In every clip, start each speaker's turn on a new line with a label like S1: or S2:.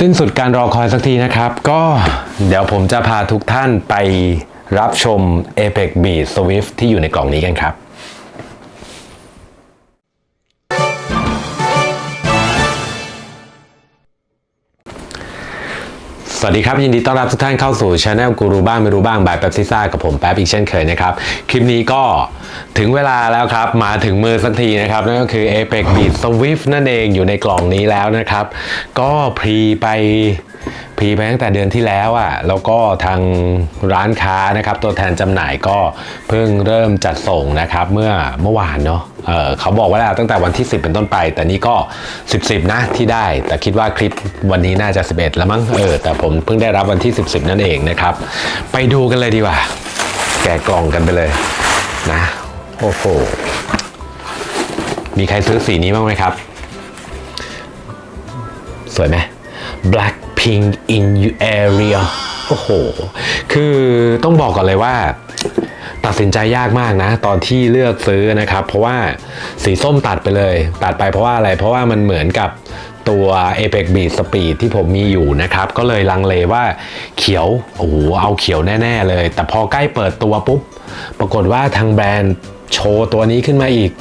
S1: สิ้นสุดการรอคอยสักทีนะครับ ก็เดี๋ยวผมจะพาทุกท่านไปรับชม Apex Beat Swift ที่อยู่ในกล่องนี้กันครับสวัสดีครับ ยินดีต้อนรับทุกท่านเข้าสู่ช anel กูรูบ้างไม่รู้บ้างบายแป๊บซิซ่ากับผมแป๊บอีกเช่นเคยนะครับ คลิปนี้ก็ ถึงเวลาแล้วครับ มาถึงมือสักทีนะครับ นั่นก็คือ Apex Beat Swift นั่นเองอยู่ในกล่องนี้แล้วนะครับ ก็พรีไปพรีไปตั้งแต่เดือนที่แล้วอะ่ะแล้วก็ทางร้านค้านะครับ ตัวแทนจำหน่ายก็เพิ่งเริ่มจัดส่งนะครับ เมื่อเมื่อวานเนาะเเขาบอกว่าแล้วตั้งแต่วันที่ 10 เป็นต้นไป แต่นี่ก็ 10 10 นะที่ได้ แต่คิดว่าคลิปวันนี้น่าจะ 11 แล้วมั้งเออแต่ผมเพิ่งได้รับวันที่ 10 10 นั่นเองนะครับ ไปดูกันเลยดีกว่า แกะกล่องกันไปเลยนะ โอ้โห มีใครซื้อสีนี้บ้างไหมครับ สวยไหม Blackpink in your area โอ้โห คือต้องบอกก่อนเลยว่า ตัดสินใจยากมากนะ ตอนที่เลือกซื้อนะครับ เพราะว่าสีส้มตัดไปเลย ตัดไปเพราะว่าอะไร เพราะว่ามันเหมือนกับตัว Apex Beat Speed ที่ผมมีอยู่นะครับ ก็เลยลังเลว่าเขียว โอ้โห เอาเขียวแน่ ๆ เลย แต่พอใกล้เปิดตัวปุ๊บ ปรากฏว่าทางแบรนด์ โชว์ตัวนี้ขึ้นมาอีก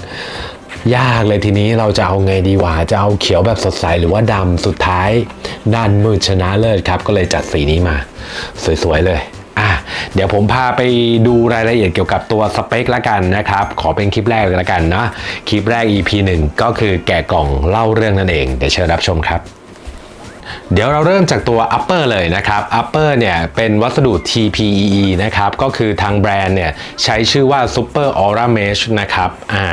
S1: ยากเลยทีนี้เราจะเอาไงดีวะจะเอาเขียวแบบสดใสหรือว่าดำสุดท้ายด้านมืดชนะเลิศครับ ก็เลยจัดสีนี้มา สวยๆเลยอะเดี๋ยวผมพาไปดูรายละเอียดเกี่ยวกับตัวสเปคละกันนะครับ ขอเป็นคลิปแรกเลยละกันนะคลิปแรก EP 1 ก็คือแกะกล่องเล่าเรื่องนั่นเอง เดี๋ยวเชิญรับชมครับ เดี๋ยวเราเริ่มจากตัว upper เลยนะครับ upper เนี่ยเป็นวัสดุ TPEE นะครับก็คือทางแบรนด์เนี่ยใช้ชื่อว่า Super Aura Mesh นะครับอ่า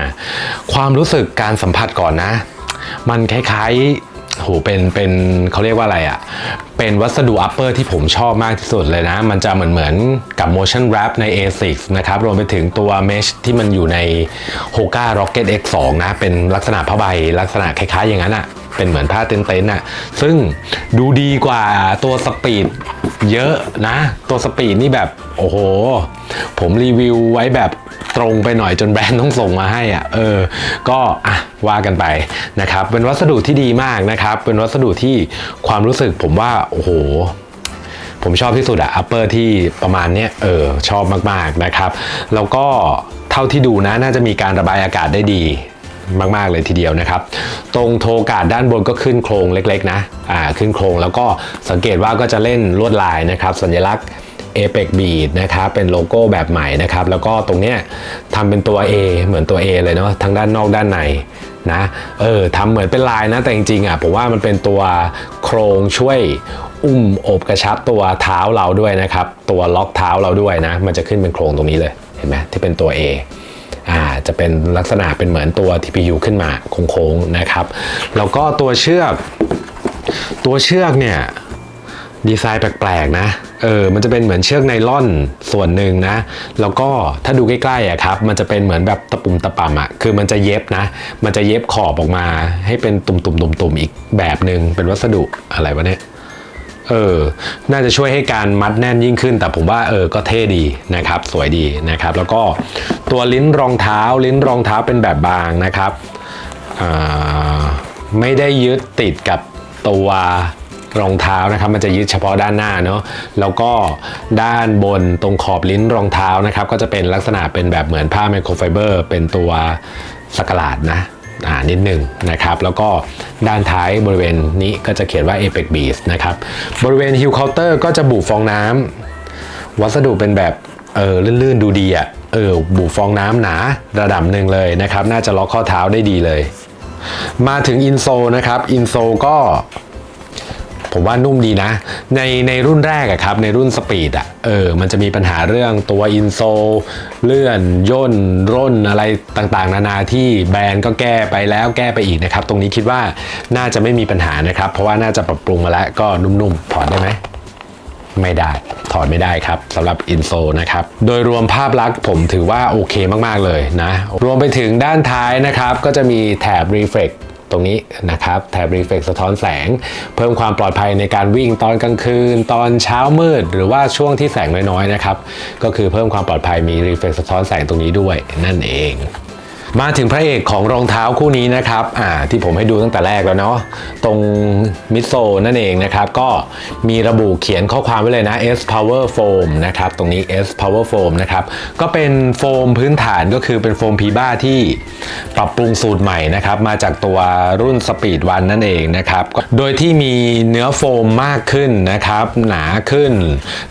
S1: ความรู้สึกการสัมผัสก่อนนะ มันคล้ายๆ โหเป็นเป็นเขาเรียกว่าอะไรอะ่ะ เป็นวัสดุอัปเปอร์ที่ผมชอบมากที่สุดเลยนะ มันจะเหมือนเหมือนกับ motion wrap ใน A6 นะครับรวมไปถึงตัว mesh ที่มันอยู่ใน Hoka Rocket X2 นะเป็นลักษณะผ้าใบลักษณะคล้ายๆอย่างนั้นอะ่ะเป็นเหมือนผ้าเต็นท์ๆน่ะซึ่งดูดีกว่าตัวสปีด เยอะนะ ตัวสปีดนี่แบบโอ้โห ผมรีวิวไว้แบบตรงไปหน่อยจนแบรนด์ต้องส่งมาให้อะเออ ก็อะว่ากันไปนะครับ เป็นวัสดุที่ดีมากนะครับ เป็นวัสดุที่ความรู้สึกผมว่าโอ้โหผมชอบที่สุดอะ upper ที่ประมาณเนี้ยเออชอบมาก ๆ นะครับ แล้วก็เท่าที่ดูนะน่าจะมีการระบายอากาศได้ดี มาก ๆ เลยทีเดียวนะครับ ตรงโทกาดด้านบนก็ขึ้นโครงเล็ก ๆ นะอ่าขึ้นโครงแล้วก็สังเกตว่าก็จะเล่นลวดลายนะครับ สัญลักษณ์ Apex Beat นะครับเป็นโลโก้แบบใหม่นะครับ แล้วก็ตรงเนี้ยทำเป็นตัว A เหมือนตัว A เลยเนาะทั้งด้านนอกด้านในนะเออทำเหมือนเป็นลายนะแต่จริงๆอะผมว่ามันเป็นตัวโครงช่วยอุ้มอบกระชับตัวเท้าเราด้วยนะครับ ตัวล็อกเท้าเราด้วยนะ มันจะขึ้นเป็นโครงตรงนี้เลยเห็นไหมที่เป็นตัว A อ่าจะเป็นลักษณะเป็นเหมือนตัว TPU ขึ้นมาโค้งๆนะครับ แล้วก็ตัวเชือก ตัวเชือกเนี่ยดีไซน์แปลกๆนะ เออ มันจะเป็นเหมือนเชือกไนล่อนส่วนหนึ่งนะ แล้วก็ถ้าดูใกล้ๆอะครับ มันจะเป็นเหมือนแบบตะปุ่มตะป่ำอะ คือมันจะเย็บนะ มันจะเย็บขอบออกมา ให้เป็นตุ่มๆๆๆอีกแบบหนึ่งเป็นวัสดุอะไรวะเนี่ย เออ น่าจะช่วยให้การมัดแน่นยิ่งขึ้น แต่ผมว่าเออก็เท่ดีนะครับ สวยดีนะครับ แล้วก็ตัวลิ้นรองเท้าลิ้นรองเท้าเป็นแบบบางนะครับ ไม่ได้ยึดติดกับตัวรองเท้านะครับมันจะยึดเฉพาะด้านหน้าเนาะแล้วก็ด้านบนตรงขอบลิ้นรองเท้านะครับ ก็จะเป็นลักษณะเป็นแบบเหมือนผ้าไมโครไฟเบอร์ เป็นตัวสกลาดนะ หานิดหนึ่งนะครับ แล้วก็ด้านท้ายบริเวณนี้ก็จะเขียนว่า Apex Beast นะครับ บริเวณ Hill Counter ก็จะบุฟองน้ำ วัสดุเป็นแบบเออลื่นๆ ดูดีอะ่ะ เออบุฟองน้ำหนาระดับหนึ่งเลยนะครับ น่าจะล็อกข้อเท้าได้ดีเลย มาถึงอินโซนะครับ อินโซก็ ผมว่านุ่มดีนะ ในในรุ่นแรกอะครับ ในรุ่นสปีดอะเออ มันจะมีปัญหาเรื่องตัวอินโซเลื่อนย่น ร่นอะไรต่างๆ นานาที่แบรนด์ก็แก้ไปแล้วแก้ไปอีกนะครับ ตรงนี้คิดว่าน่าจะไม่มีปัญหานะครับ เพราะว่าน่าจะปรับปรุงมาแล้วก็นุ่มๆ ถอดได้ไหมไม่ได้ถอดไม่ได้ครับสำหรับอินโซนะครับ โดยรวมภาพลักษณ์ผมถือว่าโอเคมากๆเลยนะ รวมไปถึงด้านท้ายนะครับ ก็จะมีแถบ Reflect ตรงนี้นะครับแถบรีเฟกสะท้อนแสง เพิ่มความปลอดภัยในการวิ่งตอนกลางคืน ตอนเช้ามืด หรือว่าช่วงที่แสงน้อยๆนะครับก็คือเพิ่มความปลอดภัยมีรีเฟกสะท้อนแสงตรงนี้ด้วยนั่นเอง มาถึงพระเอกของรองเท้าคู่นี้นะครับอ่าที่ผมให้ดูตั้งแต่แรกแล้วเนาะตรงมิดโซนั่นเองนะครับ ก็มีระบุเขียนข้อความไว้เลยนะ S Power Foam นะครับตรงนี้ S Power Foam นะครับก็เป็นโฟมพื้นฐานก็คือเป็นโฟมพีบ้าที่ปรับปรุงสูตรใหม่นะครับมาจากตัวรุ่น Speed 1นั่นเองนะครับโดยที่มีเนื้อโฟมมากขึ้นนะครับ หนาขึ้น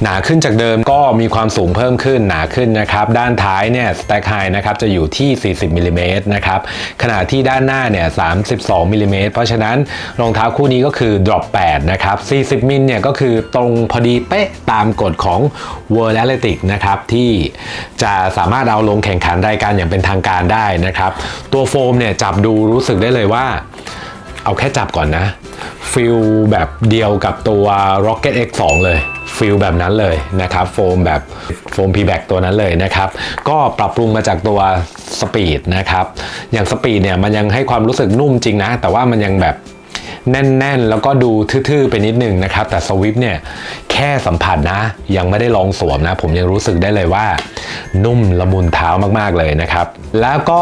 S1: หนาขึ้นจากเดิมก็มีความสูงเพิ่มขึ้นหนาขึ้นนะครับด้านท้ายเนี่ย Stack High นะครับจะอยู่ที่ 40มิลลิเมตรนะครับขณะที่ด้านหน้าเนี่ย32มิลลิเมตรเพราะฉะนั้นรองเท้าคู่นี้ก็คือ drop 8 นะครับ 40มิลเนี่ยก็คือตรงพอดีเป๊ะตามกฎของ World Athletic นะครับที่จะสามารถเอาลงแข่งขันรายการอย่างเป็นทางการได้นะครับ ตัวโฟมเนี่ยจับดูรู้สึกได้เลยว่า เอาแค่จับก่อนนะฟิลแบบเดียวกับตัว Rocket X2 เลย ฟิลแบบนั้นเลยนะครับโฟมแบบโฟมพีแบกตัวนั้นเลยนะครับก็ปรับปรุงมาจากตัวสปีดนะครับอย่างสปีดเนี่ยมันยังให้ความรู้สึกนุ่มจริงนะ แต่ว่ามันยังแบบ แน่น ๆ แล้วก็ดูทื่อๆไปนิดนึงนะครับ แต่สวิฟเนี่ยแค่สัมผัสนะ ยังไม่ได้ลองสวมนะ ผมยังรู้สึกได้เลยว่า นุ่มละมุนเท้ามากๆเลยนะครับ แล้วก็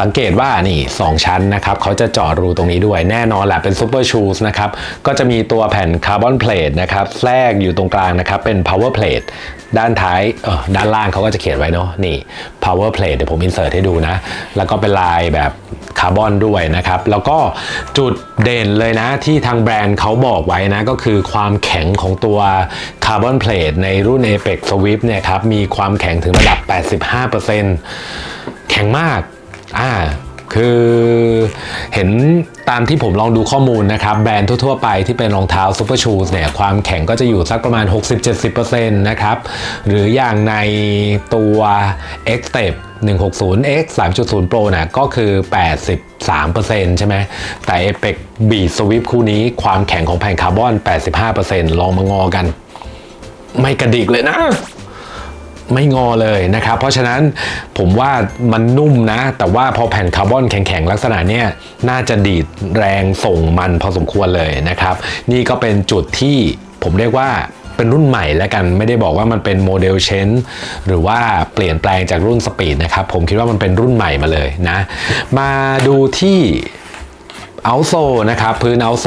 S1: สังเกตว่านี่ 2 ชั้นนะครับเขาจะเจาะรูตรงนี้ด้วยแน่นอนแหละเป็นซูเปอร์ชูสนะครับ ก็จะมีตัวแผ่นคาร์บอนเพลทนะครับแทรกอยู่ตรงกลางนะครับ เป็น power plate ด้านท้ายเออด้านล่างเขาก็จะเขียนไว้เนาะนี่ power plate เดี๋ยวผมอินเสิร์ตให้ดูนะ แล้วก็เป็นลายแบบคาร์บอนด้วยนะครับ แล้วก็จุดเด่นเลยนะที่ทางแบรนด์เขาบอกไว้นะ ก็คือความแข็งของตัวคาร์บอนเพลทในรุ่น Apex Swift เนี่ยครับ มีความแข็งถึงระดับ 85%แข็งมาก อ่า คือเห็นตามที่ผมลองดูข้อมูลนะครับ แบรนด์ทั่วๆไปที่เป็นรองเท้า Super Shoes เนี่ยความแข็งก็จะอยู่สักประมาณ 60-70%นะครับหรืออย่างในตัว X t e p 160 X 3.0 Pro นะก็คือ 83%ใช่ไหม แต่ Apex Beat Swift คู่นี้ความแข็งของแผ่นคาร์บอน 85%ลองมางอกัน ไม่กระดิกเลยนะ ไม่งอเลยนะครับ เพราะฉะนั้นผมว่ามันนุ่มนะ แต่ว่าพอแผ่นคาร์บอนแข็งๆ ลักษณะเนี้ยน่าจะดีดแรงส่งมันพอสมควรเลยนะครับ นี่ก็เป็นจุดที่ผมเรียกว่าเป็นรุ่นใหม่แล้วกันไม่ได้บอกว่ามันเป็นโมเดลเชนหรือว่าเปลี่ยนแปลงจากรุ่นสปีดนะครับ ผมคิดว่ามันเป็นรุ่นใหม่มาเลยนะ มาดูที่เอาโซนะครับ พื้นเอาโซ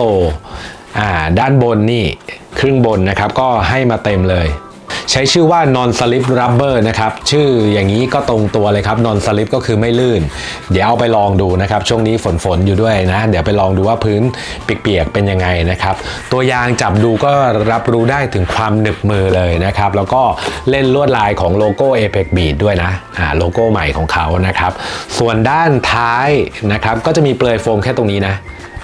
S1: ด้านบนนี่ครึ่งบนนะครับ ก็ให้มาเต็มเลย ใช้ชื่อว่า non slip rubber นะครับ ชื่ออย่างนี้ก็ตรงตัวเลยครับ non slip ก็คือไม่ลื่น เดี๋ยวเอาไปลองดูนะครับ ช่วงนี้ฝนฝนอยู่ด้วยนะ เดี๋ยวไปลองดูว่าพื้นเปียกๆเป็นยังไงนะครับ ตัวยางจับดูก็รับรู้ได้ถึงความหนึบมือเลยนะครับ แล้วก็เล่นลวดลายของโลโก้ Apex Beat ด้วยนะอ่าโลโก้ใหม่ของเขานะครับ ส่วนด้านท้ายนะครับก็จะมีเปลือยโฟมแค่ตรงนี้นะ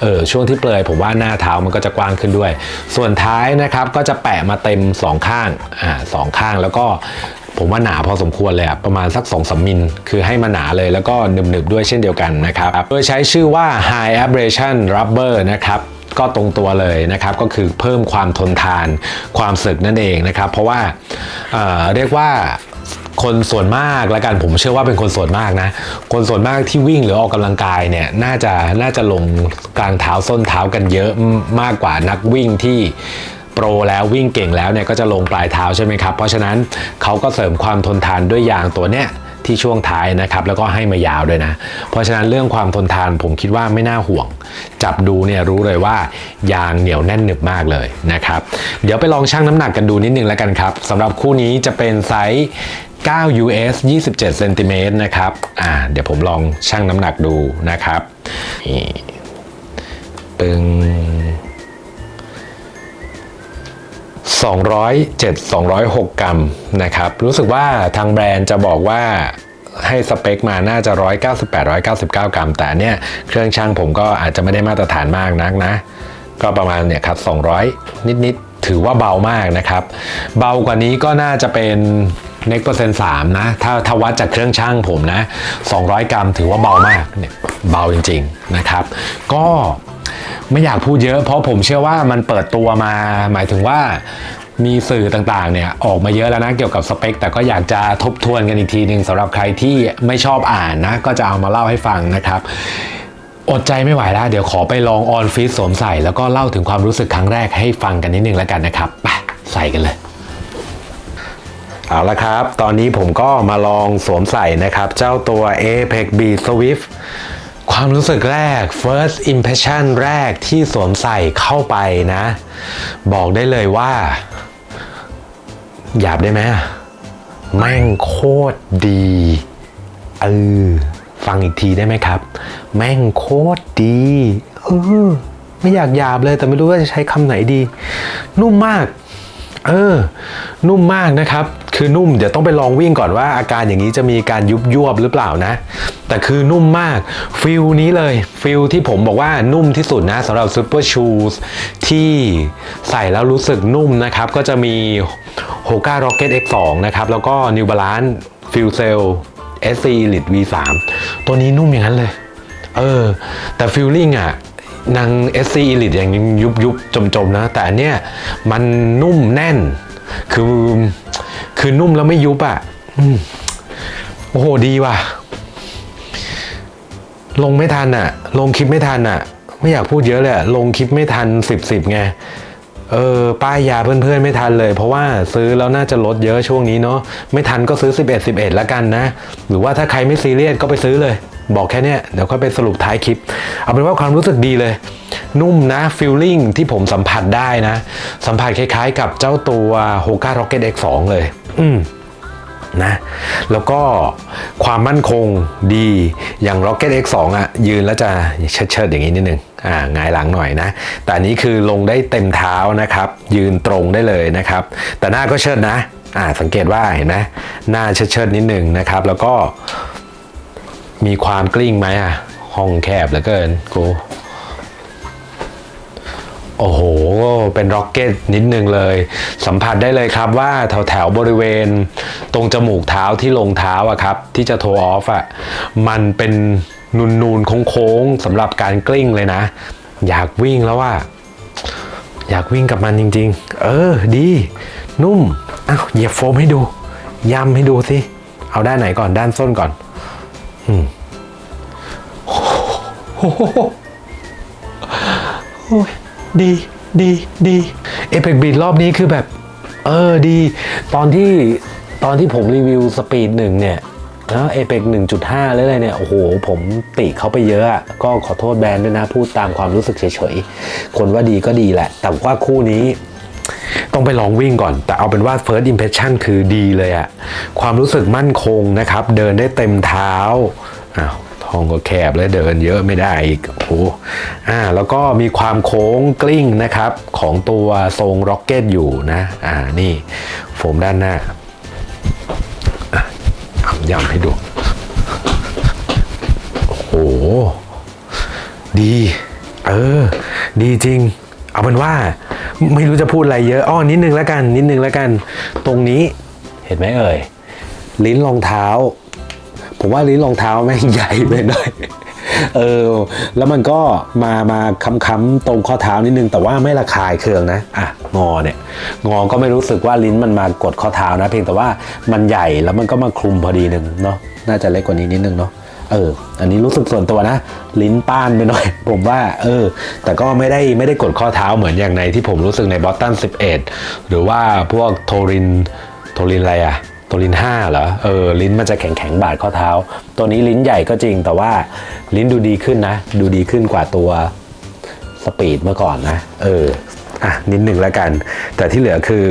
S1: เออช่วงที่เปลือยผมว่าหน้าเท้ามันก็จะกว้างขึ้นด้วย ส่วนท้ายนะครับก็จะแปะมาเต็มสองข้างอ่าสองข้างแล้วก็ผมว่าหนาพอสมควรเลยอะประมาณสัก2อสมิลคือให้มาหนาเลยแล้วก็หนึบๆด้วยเช่นเดียวกันนะครับ โดยใช้ชื่อว่า High Abrasion Rubber นะครับก็ตรงตัวเลยนะครับ ก็คือเพิ่มความทนทานความสึกนั่นเองนะครับ เพราะว่าเออเรียกว่า คนส่วนมากและกันผมเชื่อว่าเป็นคนส่วนมากนะ คนส่วนมากที่วิ่งหรือออกกำลังกายเนี่ยน่าจะน่าจะลงกลางเท้าส้นเท้ากันเยอะมากกว่านักวิ่งที่โปรแล้ววิ่งเก่งแล้วเนี่ยก็จะลงปลายเท้าใช่ไหมครับ เพราะฉะนั้นเขาก็เสริมความทนทานด้วยยางตัวเนี้ยที่ช่วงท้ายนะครับ แล้วก็ให้มายาวด้วยนะ เพราะฉะนั้นเรื่องความทนทานผมคิดว่าไม่น่าห่วง จับดูเนี่ยรู้เลยว่ายางเหนียวแน่นหนึบมากเลยนะครับ เดี๋ยวไปลองชั่งน้ำหนักกันดูนิดนึงแล้วกันครับสำหรับคู่นี้จะเป็นไซส์ 9 US 27เซนติเมตรนะครับ อ่า เดี๋ยวผมลองชั่งน้ำหนักดูนะครับ นี่ ปึง207 206 กรัมนะครับ รู้สึกว่าทางแบรนด์จะบอกว่าให้สเปคมาน่าจะ 198 199 กรัม แต่เนี่ยเครื่องช่างผมก็อาจจะไม่ได้มาตรฐานมากนักนะ ก็ประมาณเนี่ยครับ 200 นิด ๆ ถือว่าเบามากนะครับ เบากว่านี้ก็น่าจะเป็น เน็กเปอร์เซ็นต์สามนะ ถ้าถ้าวัดจากเครื่องช่างผมนะ 200 กรัมถือว่าเบามากเนี่ยเบาจริง ๆนะครับ ก็ไม่อยากพูดเยอะ เพราะผมเชื่อว่ามันเปิดตัวมา หมายถึงว่ามีสื่อต่างๆเนี่ยออกมาเยอะแล้วนะเกี่ยวกับสเปค แต่ก็อยากจะทบทวนกันอีกทีหนึ่งสำหรับใครที่ไม่ชอบอ่านนะ ก็จะเอามาเล่าให้ฟังนะครับอดใจไม่ไหวแล้ว เดี๋ยวขอไปลองออนฟิตสวมใส่ แล้วก็เล่าถึงความรู้สึกครั้งแรกให้ฟังกันนิดนึงแล้วกันนะครับไปใส่กันเลย เอาละครับ ตอนนี้ผมก็มาลองสวมใส่นะครับ เจ้าตัว Apex B Swift ความรู้สึกแรก first impression แรกที่สวมใส่เข้าไปนะ บอกได้เลยว่า หยาบได้ไหมแม่งโคตรดีเออฟังอีกทีได้ไหมครับ แม่งโคตรดีเออไม่อยากหยาบเลยแต่ไม่รู้ว่าจะใช้คำไหนดี นุ่มมาก เออ นุ่มมากนะครับ คือนุ่ม เดี๋ยวต้องไปลองวิ่งก่อนว่าอาการอย่างนี้จะมีการยุบยวบหรือเปล่านะ แต่คือนุ่มมาก ฟิลนี้เลย ฟิลที่ผมบอกว่านุ่มที่สุดนะสำหรับซูเปอร์ชูสที่ใส่แล้วรู้สึกนุ่มนะครับ ก็จะมี Hoka Rocket X2 นะครับ แล้วก็ New Balance Fuel Cell SC Elite V3 ตัวนี้นุ่มอย่างนั้นเลย เออ แต่ฟิลลิ่งอะ นาง SC Elite อย่างยุบยุบจมจมๆนะ แต่อันเนี้ยมันนุ่มแน่น คือคือนุ่มแล้วไม่ยุบอะโอ้โหดีว่ะ ลงไม่ทันอะ ลงคลิปไม่ทันอะ ไม่อยากพูดเยอะเลยลงคลิปไม่ทันสิบสิบไงเออป้ายยาเพื่อนๆไม่ทันเลย เพราะว่าซื้อแล้วน่าจะลดเยอะช่วงนี้เนาะไม่ทันก็ซื้อ 11 11 แล้วกันนะ หรือว่าถ้าใครไม่ซีเรียสก็ไปซื้อเลย บอกแค่เนี้ยเดี๋ยวก็ไปสรุปท้ายคลิป เอาเป็นว่าความรู้สึกดีเลย นุ่มนะฟีลลิ่งที่ผมสัมผัสได้นะ สัมผัสคล้ายๆ กับเจ้าตัว Hoka Rocket X2 เลย อืมนะแล้วก็ความมั่นคงดีอย่าง Rocket X2 อะยืนแล้วจะเชิดเชิดๆอย่างนี้นิดนึงอ่าหงายหลังหน่อยนะ แต่อันนี้คือลงได้เต็มเท้านะครับ ยืนตรงได้เลยนะครับ แต่หน้าก็เชิดนะ อ่าสังเกตว่าเห็นไหมหน้าเชิดเชิดๆนิดนึงนะครับ แล้วก็ มีความกลิ้งไหมอะ ห้องแคบเหลือเกินกูโอ้โห เป็นร็อกเก็ตนิดนึงเลย สัมผัสได้เลยครับว่าแถวแถวๆบริเวณ ตรงจมูกเท้าที่ลงเท้าอะครับ ที่จะโทออฟอะมันเป็นนูนนูนๆโค้งๆสำหรับการกลิ้งเลยนะ อยากวิ่งแล้วว่า อยากวิ่งกับมันจริง ๆ เออ ดี นุ่มอ้าวเหยียบโฟมให้ดูย้ำให้ดูสิ เอาด้านไหนก่อนด้านส้นก่อน อืมโอ้โหโอ้ยดีดีดีเอ e ป b บีรอบนี้คือแบบ เออดี ตอนที่ตอนที่ผมรีวิวสปีดหนึ่งเนี่ยนะเอ e ปหนึ่งจุดห้าอะไรเนี่ย โอ้โห ผมติเขาไปเยอะ ก็ขอโทษแบรนด์ด้วยนะ พูดตามความรู้สึกเฉยๆ คนว่าดีก็ดีแหละ แต่ว่าคู่นี้ ต้องไปลองวิ่งก่อน แต่เอาเป็นว่า first impression คือดีเลยอะความรู้สึกมั่นคงนะครับ เดินได้เต็มเท้าอ้าวท้องก็แคบเลยเดินเยอะไม่ได้อีกโอ้โหอ่าแล้วก็มีความโค้งกลิ้งนะครับ ของตัวทรงร็อกเก็ตอยู่นะ อ่านี่โฟมด้านหน้าอะเอาย้ำให้ดู โอ้โห ดี เออ ดีจริง เอาเป็นว่า ไม่รู้จะพูดอะไรเยอะอ้อนิดนึงแล้วกัน นิดนึงแล้วกัน ตรงนี้เห็นไหมเอ่ย ลิ้นรองเท้า ผมว่าลิ้นรองเท้าแม่งใหญ่ไปหน่อยเออ แล้วมันก็มามาค้ำๆตรงข้อเท้านิดนึง แต่ว่าไม่ระคายเคืองนะ อะ งอเนี่ย งอก็ไม่รู้สึกว่าลิ้นมันมากดข้อเท้านะ เพียงแต่ว่ามันใหญ่แล้วมันก็มาคลุมพอดีหนึ่งเนาะ น่าจะเล็กกว่านี้นิดนึงเนาะ เออ อันนี้รู้สึกส่วนตัวนะ ลิ้นป้านไปหน่อย ผมว่า เออ แต่ก็ไม่ได้ไม่ได้กดข้อเท้าเหมือนอย่างในที่ผมรู้สึกในบอสตัน 11 หรือว่าพวกโทรินโทรินอะไรอะโทริน5เหรอ เออ ลิ้นมันจะแข็งแข็งบาดข้อเท้า ตัวนี้ลิ้นใหญ่ก็จริง แต่ว่าลิ้นดูดีขึ้นนะ ดูดีขึ้นกว่าตัวสปีดเมื่อก่อนนะ เออ อะ นิดหนึ่งแล้วกัน แต่ที่เหลือคือ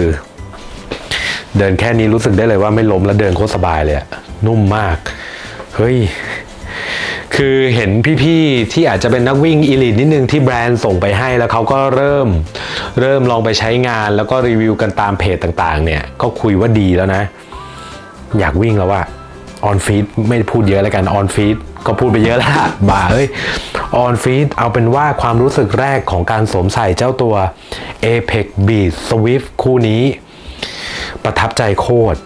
S1: เดินแค่นี้รู้สึกได้เลยว่าไม่ล้มแล้วเดินโคตรสบายเลยนุ่มมาก เฮ้ย คือเห็นพี่ๆที่อาจจะเป็นนักวิ่งอีลิทนิดนึงที่แบรนด์ส่งไปให้แล้วเขาก็เริ่ม เริ่มลองไปใช้งานแล้วก็รีวิวกันตามเพจต่างๆ เนี่ยก็คุยว่าดีแล้วนะ อยากวิ่งแล้วว่าออนฟีดไม่พูดเยอะแล้วกันออนฟีดก็พูดไปเยอะแล้วบ่าเอ้ยออนฟีดเอาเป็นว่าความรู้สึกแรกของการสวมใส่เจ้าตัว Apex Beat Swift คู่นี้ ประทับใจโคตร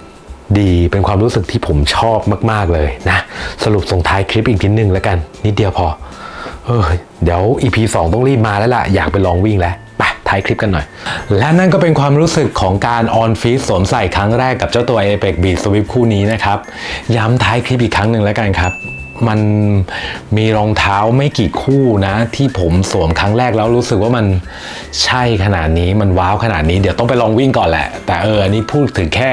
S1: ดีเป็นความรู้สึกที่ผมชอบมาก ๆ เลยนะ สรุปส่งท้ายคลิปอีกนิดนึงแล้วกัน นิดเดียวพอ เออเดี๋ยว EP 2 ต้องรีบมาแล้วล่ะ อยากไปลองวิ่งแล้วไปท้ายคลิปกันหน่อย และนั่นก็เป็นความรู้สึกของการออนฟีสสวมใส่ครั้งแรกกับเจ้าตัว Apex Beat Swift คู่นี้นะครับ ย้ำท้ายคลิปอีกครั้งหนึ่งแล้วกันครับ มันมีรองเท้าไม่กี่คู่นะ ที่ผมสวมครั้งแรกแล้วรู้สึกว่ามันใช่ขนาดนี้มันว้าวขนาดนี้เดี๋ยวต้องไปลองวิ่งก่อนแหละ แต่เอออันนี้พูดถึงแค่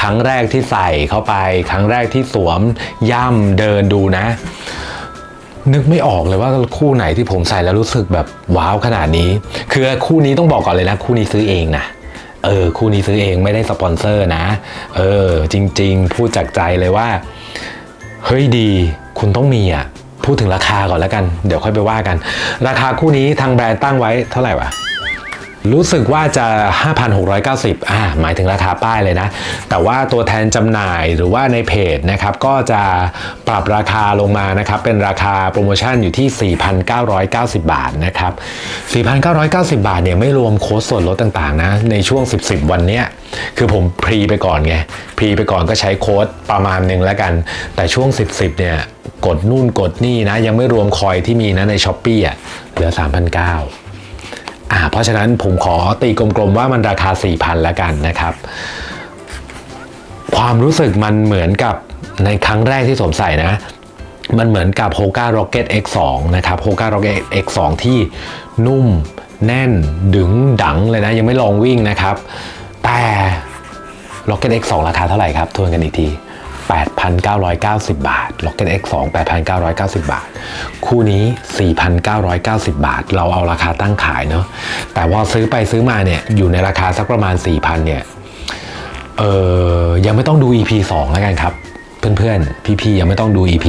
S1: ครั้งแรกที่ใส่เข้าไป ครั้งแรกที่สวมย่ำเดินดูนะ นึกไม่ออกเลยว่าคู่ไหนที่ผมใส่แล้วรู้สึกแบบว้าวขนาดนี้ คือคู่นี้ต้องบอกก่อนเลยนะ คู่นี้ซื้อเองนะเออคู่นี้ซื้อเองไม่ได้สปอนเซอร์นะ เออ จริง ๆ พูดจากใจเลยว่า เฮ้ยดี คุณต้องมีอะ พูดถึงราคาก่อนแล้วกัน เดี๋ยวค่อยไปว่ากัน ราคาคู่นี้ทางแบรนด์ตั้งไว้เท่าไหร่วะ รู้สึกว่าจะ 5,690อ่าหมายถึงราคาป้ายเลยนะ แต่ว่าตัวแทนจำหน่ายหรือว่าในเพจนะครับ ก็จะปรับราคาลงมานะครับ เป็นราคาโปรโมชั่นอยู่ที่ 4,990 บาทนะครับ 4,990 บาทเนี่ยไม่รวมโค้ดส่วนลดต่างๆ นะ ในช่วง 10ๆวันเนี้ย คือผมพรีไปก่อนไง พรีไปก่อนก็ใช้โค้ดประมาณนึงแล้วกัน แต่ช่วง 10ๆเนี่ย กดนู่นกดนี่นะ ยังไม่รวมคอยที่มีนะในช้อปปี้อะ เหลือ 3,900 อ่าเพราะฉะนั้นผมขอตีกลมๆว่ามันราคา 4,000แล้วกันนะครับ ความรู้สึกมันเหมือนกับในครั้งแรกที่สวมใส่นะ มันเหมือนกับ Hoka Rocket X2 นะครับ Hoka Rocket X2 ที่นุ่มแน่นดึงดังเลยนะ ยังไม่ลองวิ่งนะครับ แต่ Rocket X2 ราคาเท่าไหร่ครับทวนกันอีกที 8,990 บาท Rocket X2 8,990 บาท คู่นี้ 4,990 บาท เราเอาราคาตั้งขายเนาะแต่พอซื้อไปซื้อมาเนี่ย อยู่ในราคาสักประมาณ 4,000 เนี่ย เออยังไม่ต้องดู EP 2 แล้วกันครับ เพื่อนๆ พี่ๆ ยังไม่ต้องดู EP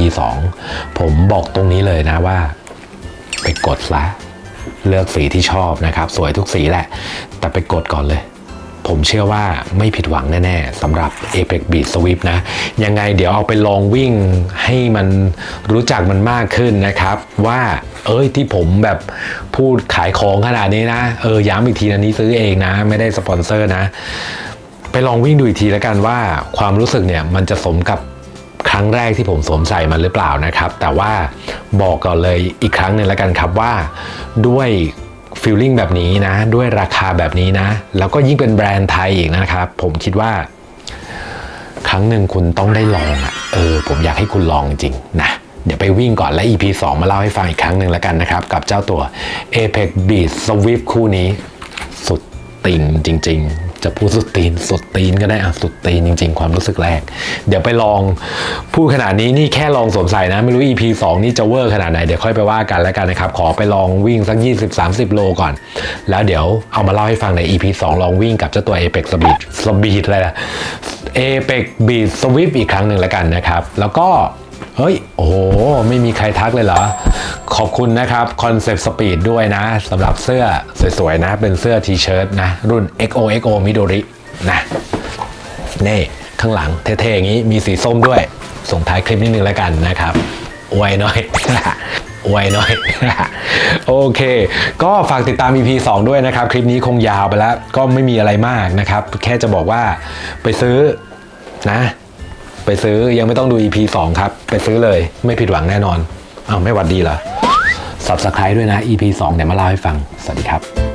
S1: 2 ผมบอกตรงนี้เลยนะว่า ไปกดซะเลือกสีที่ชอบนะครับ สวยทุกสีแหละ แต่ไปกดก่อนเลย ผมเชื่อว่าไม่ผิดหวังแน่ ๆสำหรับ Apex Beat Swift นะ ยังไงเดี๋ยวเอาไปลองวิ่งให้มันรู้จักมันมากขึ้นนะครับ ว่าเอ้ยที่ผมแบบพูดขายของขนาดนี้นะ เออย้ำอีกทีนะนี้ซื้อเองนะ ไม่ได้สปอนเซอร์นะ ไปลองวิ่งดูอีกทีแล้วกันว่าความรู้สึกเนี่ยมันจะสมกับครั้งแรกที่ผมสวมใส่มันหรือเปล่านะครับ แต่ว่าบอกก่อนเลยอีกครั้งหนึ่งแล้วกันครับว่าด้วย ฟีลลิ่งแบบนี้นะ ด้วยราคาแบบนี้นะ แล้วก็ยิ่งเป็นแบรนด์ไทยอีกนะครับ ผมคิดว่า ครั้งหนึ่งคุณต้องได้ลองอะเออ ผมอยากให้คุณลองจริงนะเดี๋ยวไปวิ่งก่อนและ EP 2 มาเล่าให้ฟังอีกครั้งหนึ่งแล้วกันนะครับ กับเจ้าตัว Apex Beat Swift คู่นี้ สุดติงจริง ๆ จะพูดสุดตีนสุดตีนก็ได้อะสุดตีนจริง ๆ ความรู้สึกแรก เดี๋ยวไปลองพูดขนาดนี้นี่แค่ลองสวมใส่นะ ไม่รู้ EP 2 นี่จะเวอร์ขนาดไหน เดี๋ยวค่อยไปว่ากันแล้วกันนะครับ ขอไปลองวิ่งสัก 20-30 โลก่อน แล้วเดี๋ยวเอามาเล่าให้ฟังใน EP 2 ลองวิ่งกับเจ้าตัว Apex Speed Speed อะไรนะ Apex Beat Swift อีกครั้งหนึ่งแล้วกันนะครับ แล้วก็ เฮ้ย โอ้โหไม่มีใครทักเลยเหรอ ขอบคุณนะครับ Concept Speed ด้วยนะสำหรับเสื้อสวยๆนะ เป็นเสื้อทีเชิ้ตนะ รุ่น XOXO Midori นะนี่ข้างหลังเท่ๆอย่างนี้มีสีส้มด้วย ส่งท้ายคลิปนิดนึงแล้วกันนะครับอวยหน่อยอวยหน่อย โอเค ก็ฝากติดตาม EP 2 ด้วยนะครับ คลิปนี้คงยาวไปแล้ว ก็ไม่มีอะไรมากนะครับ แค่จะบอกว่าไปซื้อนะ ไปซื้อยังไม่ต้องดู EP 2 ครับ ไปซื้อเลยไม่ผิดหวังแน่นอนอ้าวไม่หวัดดีเหรอ Subscribe ด้วยนะ EP 2 เดี๋ยวมาเล่าให้ฟัง สวัสดีครับ